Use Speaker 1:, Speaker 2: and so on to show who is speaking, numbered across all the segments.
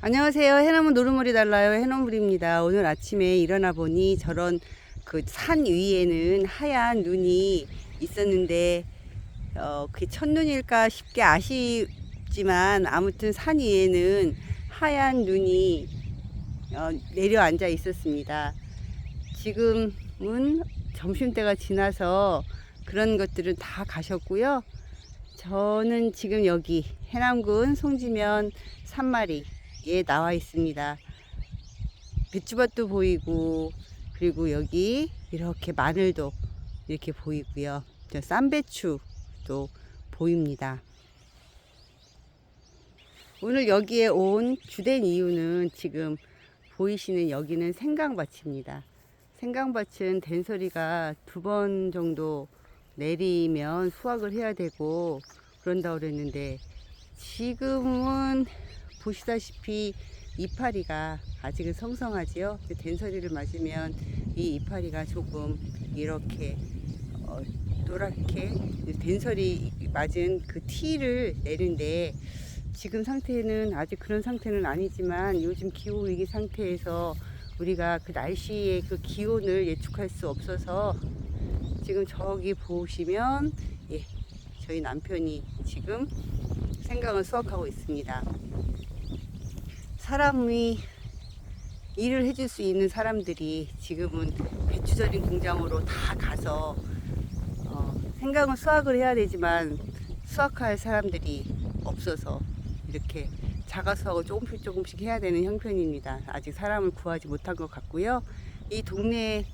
Speaker 1: 안녕하세요. 해나무 노루물이 달라요. 해나물입니다. 오늘 아침에 일어나 보니 저런 그 산 위에는 하얀 눈이 있었는데 어, 그게 첫눈일까 싶게 아쉽지만 아무튼 산 위에는 하얀 눈이 어, 내려앉아 있었습니다. 지금은 점심때가 지나서 그런 것들은 다 가셨고요. 저는 지금 여기 해남군 송지면 산마리 에 나와 있습니다. 배추밭도 보이고 그리고 여기 이렇게 마늘도 이렇게 보이고요. 저 쌈배추도 보입니다. 오늘 여기에 온 주된 이유는 지금 보이시는 여기는 생강밭입니다. 생강밭은 된소리가 두 번 정도 내리면 수확을 해야 되고 그런다고 그랬는데 지금은 보시다시피 이파리가 아직은 성성하지요. 된소리를 맞으면 이 이파리가 조금 이렇게 어, 노랗게 된소리 맞은 그 티를 내는데 지금 상태는 아직 그런 상태는 아니지만 요즘 기후 위기 상태에서 우리가 그 날씨의 그 기온을 예측할 수 없어서 지금 저기 보시면 예, 저희 남편이 지금 생강을 수확하고 있습니다. 사람이 일을 해줄 수 있는 사람들이 지금은 배추절임 공장으로 다 가서 어, 생강을 수확을 해야 되지만 수확할 사람들이 없어서 이렇게 수확을 조금씩 조금씩 해야 되는 형편입니다. 아직 사람을 구하지 못한 것 같고요. 이 동네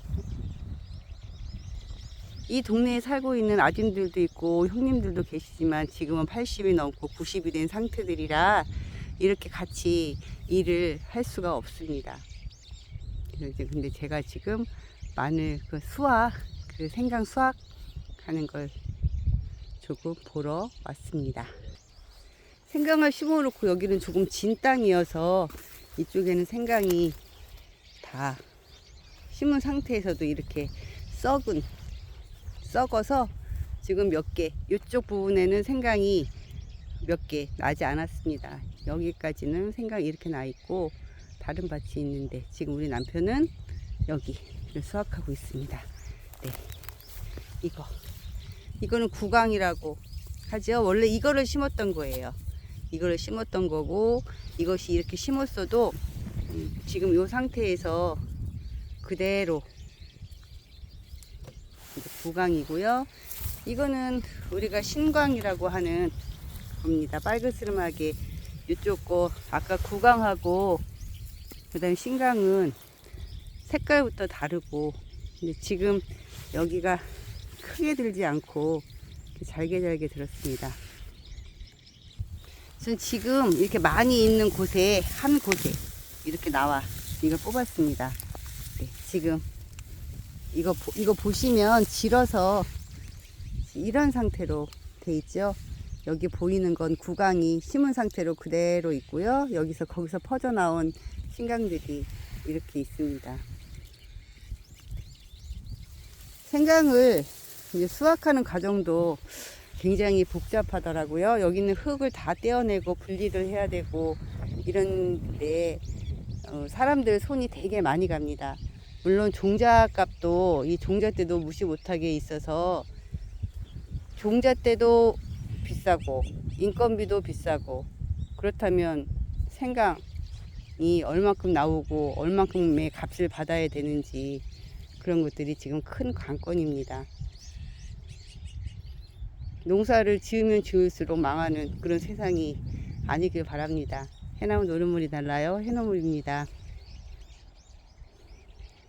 Speaker 1: 이 동네에 살고 있는 아줌들도 있고 형님들도 계시지만 지금은 80이 넘고 90이 된 상태들이라 이렇게 같이 일을 할 수가 없습니다. 근데 제가 지금 마늘 그 수확, 그 생강 수확 하는 걸 조금 보러 왔습니다. 생강을 심어 놓고 여기는 조금 진 땅이어서 이쪽에는 생강이 다 심은 상태에서도 이렇게 썩은 썩어서 지금 몇 개, 이쪽 부분에는 생강이 몇 개 나지 않았습니다. 여기까지는 생강이 이렇게 나 있고 다른 밭이 있는데 지금 우리 남편은 여기를 수확하고 있습니다. 네, 이거 이거는 구강이라고 하죠. 원래 이거를 심었던 거예요. 이거를 심었던 거고 이것이 이렇게 심었어도 음, 지금 이 상태에서 그대로 구강이고요. 이거는 우리가 신광이라고 하는 겁니다. 빨그스름하게 이쪽 거 아까 구강하고 그다음 신강은 색깔부터 다르고 근데 지금 여기가 크게 들지 않고 잘게 잘게 들었습니다. 전 지금 이렇게 많이 있는 곳에 한 곳에 이렇게 나와 이걸 뽑았습니다. 네, 지금 이거 보- 이거 보시면 질어서 이런 상태로 돼 있죠. 여기 보이는 건 구강이 심은 상태로 그대로 있고요. 여기서 거기서 퍼져 나온 신강들이 이렇게 있습니다. 생강을 이제 수확하는 과정도 굉장히 복잡하더라고요. 여기는 흙을 다 떼어내고 분리를 해야 되고 이런데 어, 사람들 손이 되게 많이 갑니다. 물론 종자 값도 이 종자 때도 무시 못하게 있어서 종자 때도 비싸고 인건비도 비싸고 그렇다면 생강이 얼마큼 나오고 얼마큼의 값을 받아야 되는지 그런 것들이 지금 큰 관건입니다. 농사를 지으면 지을수록 망하는 그런 세상이 아니길 바랍니다. 해나무 노른물이 달라요. 해나물입니다.